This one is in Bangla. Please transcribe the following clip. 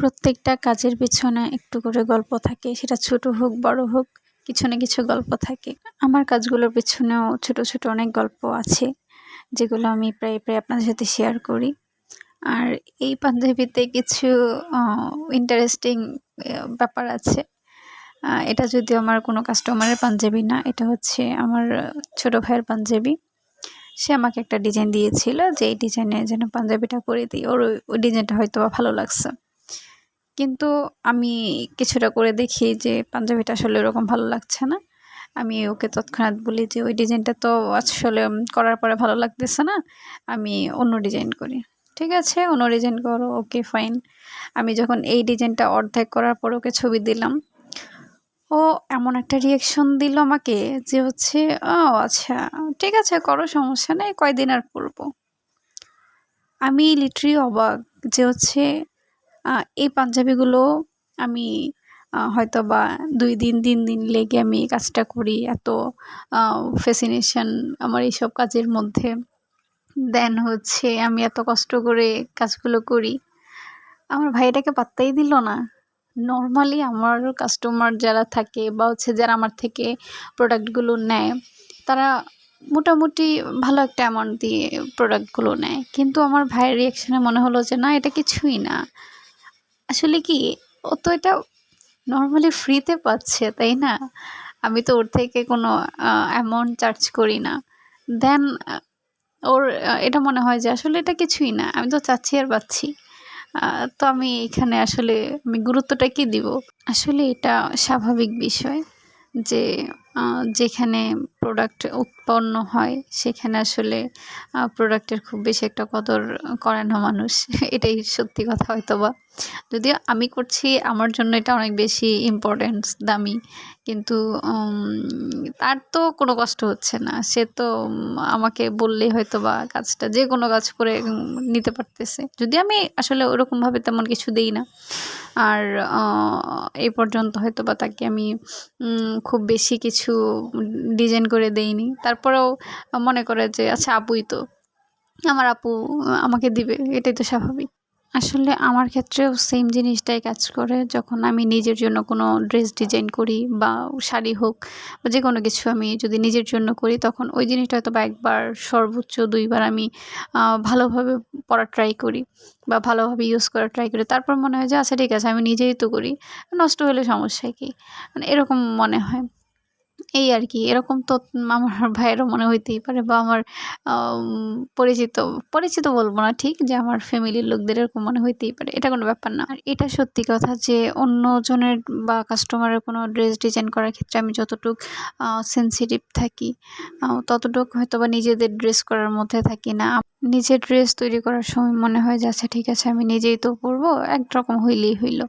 প্রত্যেকটা কাজের পিছনে একটু করে গল্প থাকে। সেটা ছোট হোক, বড় হোক, কিছু না কিছু গল্প থাকে। আমার কাজগুলোর পিছনেও ছোট ছোট অনেক গল্প আছে, যেগুলো আমি প্রায় প্রায় আপনাদের সাথে শেয়ার করি। আর এই পাঞ্জাবিতে কিছু ইন্টারেস্টিং ব্যাপার আছে। এটা যদিও আমার কোনো কাস্টমারের পাঞ্জাবি না, এটা হচ্ছে আমার ছোট ভাইয়ের পাঞ্জাবি। সে আমাকে একটা ডিজাইন দিয়েছিল যে এই ডিজাইনে যেন পাঞ্জাবিটা করে দিই, ওর ওই ডিজাইনটা হয়তো ভালো লাগছে। কিন্তু আমি কিছুটা করে দেখি যে পাঞ্জাবিটা আসলে ওরকম ভালো লাগছে না। আমি ওকে তৎক্ষণাৎ বলি যে ওই ডিজাইনটা তো আসলে করার পরে ভালো লাগতেছে না, আমি অন্য ডিজাইন করি। ঠিক আছে, অন্য ডিজাইন করো, ওকে ফাইন। আমি যখন এই ডিজাইনটা অর্ধেক করার পর ওকে ছবি দিলাম, ও এমন একটা রিয়াকশন দিল আমাকে যে হচ্ছে, ও আচ্ছা ঠিক আছে, করো, সমস্যা নেই, কয়দিন আর পরবো? আমি লিটারি অবাক যে হচ্ছে এই পাঞ্জাবিগুলো আমি হয়তো বা দুই দিন, তিন দিন লেগে আমি কাজটা করি। এত ফ্যাসিনেশন আমার এইসব কাজের মধ্যে। দেন হচ্ছে আমি এত কষ্ট করে কাজগুলো করি। আমার ভাইটাকে পাত্তাই দিল না। নর্মালি আমার কাস্টমার যারা থাকে বা হচ্ছে যারা আমার থেকে প্রোডাক্টগুলো নেয়, তারা মোটামুটি ভালো একটা অ্যামাউন্ট দিয়ে প্রোডাক্টগুলো নেয়। কিন্তু আমার ভাইয়ের রিয়াকশানে মনে হলো যে, না, এটা কিছুই না। আসলে কি, ও তো এটা নর্মালি ফ্রিতে পাচ্ছে, তাই না? আমি তো ওর থেকে কোনো অ্যামাউন্ট চার্জ করি না। দেন ওর এটা মনে হয় যে আসলে এটা কিছুই না, আমি তো চাচ্ছি আর পাচ্ছি। তো আমি এখানে আসলে আমি গুরুত্বটা কি দিব? আসলে এটা স্বাভাবিক বিষয়। যে যেখানে প্রোডাক্ট উৎপন্ন হয়, সেখানে আসলে প্রোডাক্টের খুব বেশি একটা কদর করে না মানুষ। এটাই সত্যি কথা হয়তো বা যদিও আমি করছি, আমার জন্য এটা অনেক বেশি ইম্পর্টেন্স দামি। কিন্তু তার তো কোনো কষ্ট হচ্ছে না। সে তো আমাকে বললেই হয়তো বা কাজটা যে কোনো কাজ করে নিতে পারতেছে। যদি আমি আসলে ওরকমভাবে তেমন কিছু দিই না। আর এই পর্যন্ত হয়তো বা তাকে আমি খুব বেশি কিছু ডিজাইন করে দেইনি। তারপরেও মনে করে যে আচ্ছা আপুই তো, আমার আপু আমাকে দিবে। এটাই তো স্বাভাবিক। আসলে আমার ক্ষেত্রেও সেম জিনিসটাই কাজ করে। যখন আমি নিজের জন্য কোনো ড্রেস ডিজাইন করি বা শাড়ি হোক বা যে কোনো কিছু আমি যদি নিজের জন্য করি, তখন ওই জিনিসটা হয়তো বা একবার সর্বোচ্চ দুইবার আমি ভালোভাবে পরার ট্রাই করি বা ভালোভাবে ইউজ করার ট্রাই করি। তারপর মনে হয় যে আচ্ছা ঠিক আছে, আমি নিজেই তো করি, নষ্ট হলে সমস্যা কী? মানে এরকম মনে হয়। এই আর কি, এরকম তো আমার ভাইয়েরও মনে হইতেই পারে বা আমার পরিচিত পরিচিত বলব না ঠিক, যে আমার ফ্যামিলির লোকদের এরকম মনে হইতেই পারে, এটা কোনো ব্যাপার না। আর এটা সত্যি কথা যে অন্যজনের বা কাস্টমারের কোনো ড্রেস ডিজাইন করার ক্ষেত্রে আমি যতটুক সেন্সিটিভ থাকি ততটুক হয়তো বা নিজেদের ড্রেস করার মধ্যে থাকি না। নিজের ড্রেস তৈরি করার সময় মনে হয় যে আচ্ছা ঠিক আছে, আমি নিজেই তো পরবো, একরকম হইলেই হইল।